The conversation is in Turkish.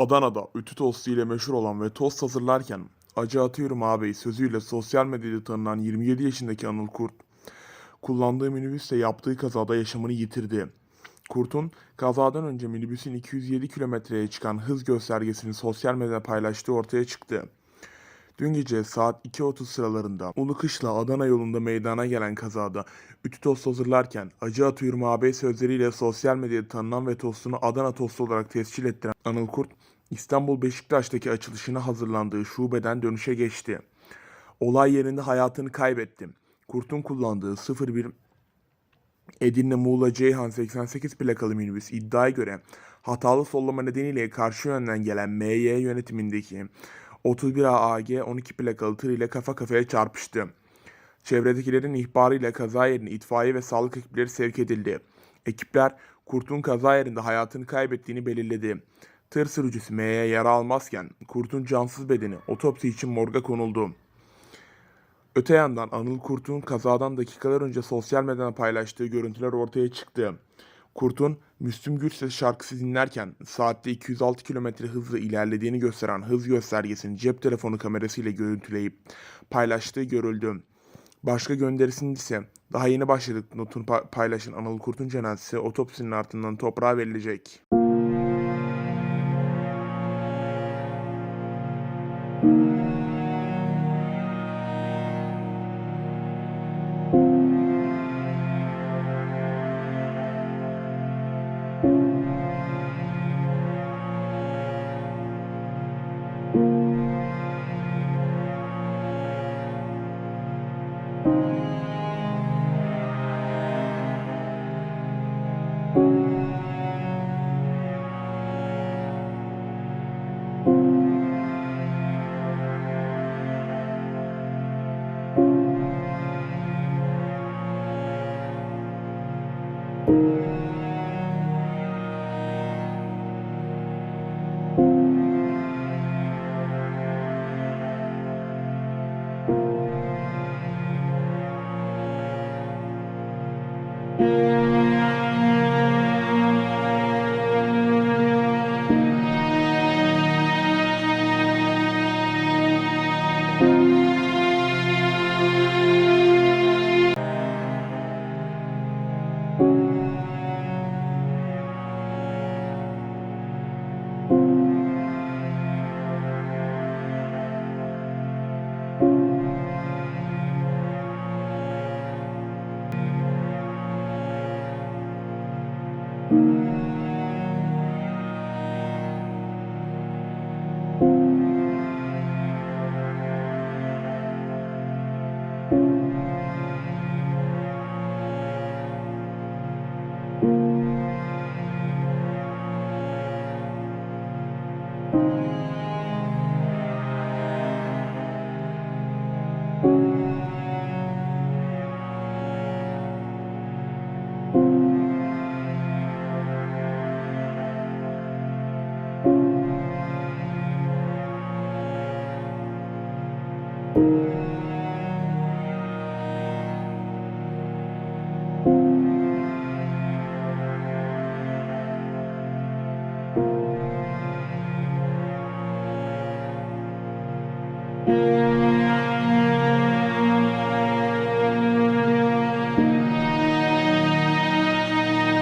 Adana'da ütü tostu ile meşhur olan ve tost hazırlarken acı atıyorum ağabey sözüyle sosyal medyada tanınan 27 yaşındaki Anıl Kurt, kullandığı minibüsle yaptığı kazada yaşamını yitirdi. Kurt'un kazadan önce minibüsün 207 kilometreye çıkan hız göstergesini sosyal medyada paylaştığı ortaya çıktı. Dün gece saat 2.30 sıralarında Ulukışla Adana yolunda meydana gelen kazada ütü tost hazırlarken acı atıyorum ağabey sözleriyle sosyal medyada tanınan ve tostunu Adana tostu olarak tescil ettiren Anıl Kurt, İstanbul Beşiktaş'taki açılışına hazırlandığı şubeden dönüşe geçti. Olay yerinde hayatını kaybetti. Kurt'un kullandığı 01 Edirne Muğla Ceyhan 88 plakalı minibüs iddiaya göre hatalı sollama nedeniyle karşı yönden gelen MY yönetimindeki 31 AAG 12 plakalı tır ile kafa kafaya çarpıştı. Çevredekilerin ihbarıyla kaza yerine itfaiye ve sağlık ekipleri sevk edildi. Ekipler Kurt'un kaza yerinde hayatını kaybettiğini belirledi. Tır sürücüsü M'ye yara almazken Kurt'un cansız bedeni otopsi için morga konuldu. Öte yandan Anıl Kurt'un kazadan dakikalar önce sosyal medyada paylaştığı görüntüler ortaya çıktı. Kurt'un Müslüm Gürses şarkısı dinlerken saatte 206 km hızla ilerlediğini gösteren hız göstergesini cep telefonu kamerasıyla görüntüleyip paylaştığı görüldü. Başka gönderisinde ise daha yeni başladık notunu pa- paylaşan Anıl Kurt'un cenazesi otopsinin ardından toprağa verilecek. thank you.